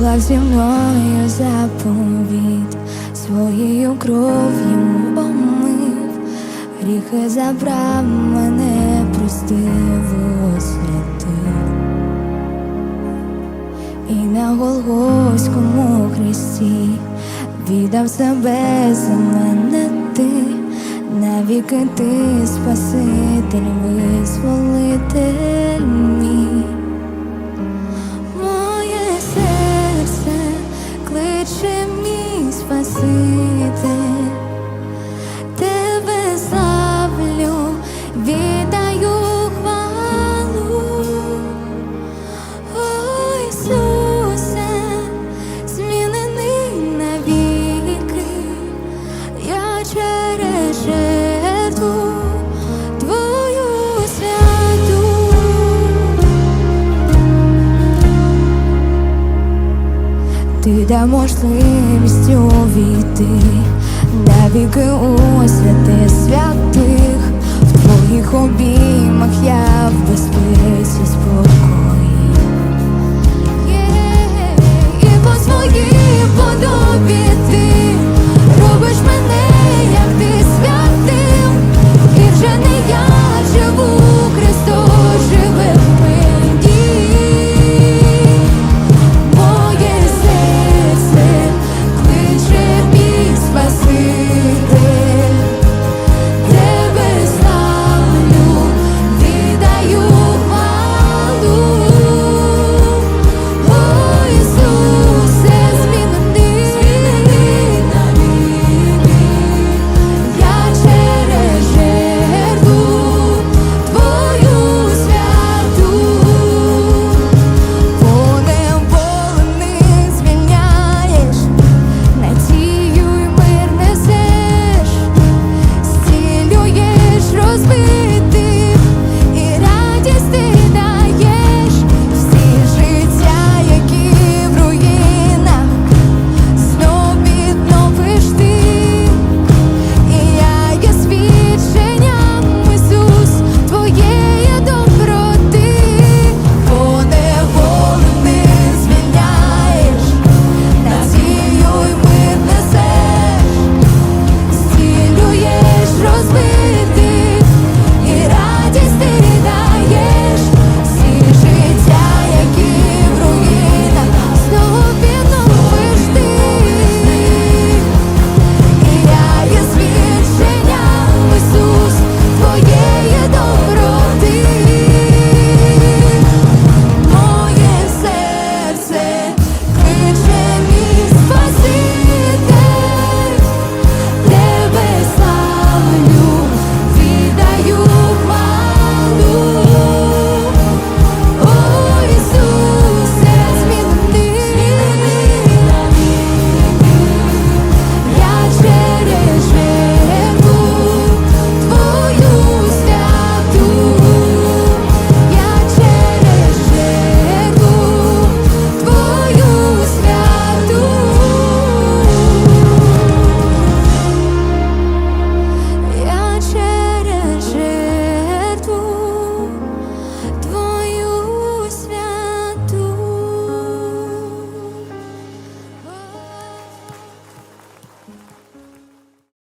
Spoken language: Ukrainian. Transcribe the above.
уклав зі мною заповіт, своєю кров'ю омив, гріхи забрав мене, простив освятив. І на Голгофському хресті віддав себе за мене ти, навіки ти Спаситель, визволитель temes fazer. Ти да можливість увійти навіки у святи святих, в твоїх обіймах я в безпеці.